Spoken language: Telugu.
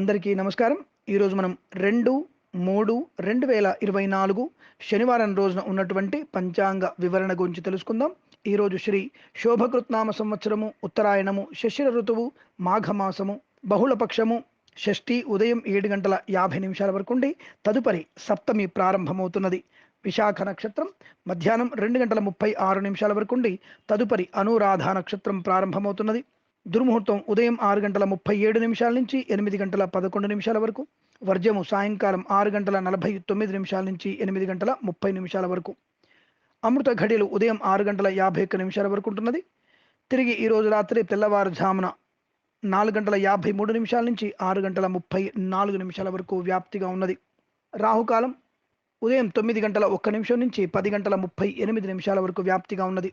అందరికీ నమస్కారం. ఈరోజు మనం రెండు మూడు రెండు వేల ఇరవై నాలుగు శనివారం రోజున ఉన్నటువంటి పంచాంగ వివరణ గురించి తెలుసుకుందాం. ఈరోజు శ్రీ శోభకృత్నామ సంవత్సరము ఉత్తరాయణము శశిర ఋతువు మాఘమాసము బహుళపక్షము షష్ఠి ఉదయం ఏడు గంటల యాభై నిమిషాల వరకు ఉండి తదుపరి సప్తమి ప్రారంభమవుతున్నది. విశాఖ నక్షత్రం మధ్యాహ్నం రెండు గంటల ముప్పై ఆరు నిమిషాల వరకు ఉండి తదుపరి అనురాధ నక్షత్రం ప్రారంభమవుతున్నది. దుర్ముహూర్తం ఉదయం ఆరు గంటల ముప్పై ఏడు నిమిషాల నుంచి ఎనిమిది గంటల పదకొండు నిమిషాల వరకు వర్జము సాయంకాలం ఆరు గంటల నలభై తొమ్మిది నిమిషాల నుంచి ఎనిమిది గంటల ముప్పై నిమిషాల వరకు. అమృత ఘడియలు ఉదయం ఆరు గంటల యాభై ఒక్క నిమిషాల వరకు ఉంటున్నది. తిరిగి ఈ రోజు రాత్రి తెల్లవారుజామున నాలుగు గంటల యాభై మూడు నిమిషాల నుంచి ఆరు గంటల ముప్పై నాలుగు నిమిషాల వరకు వ్యాప్తిగా ఉన్నది. రాహుకాలం ఉదయం తొమ్మిది గంటల ఒక్క నిమిషం నుంచి పది గంటల ముప్పై ఎనిమిది నిమిషాల వరకు వ్యాప్తిగా ఉన్నది.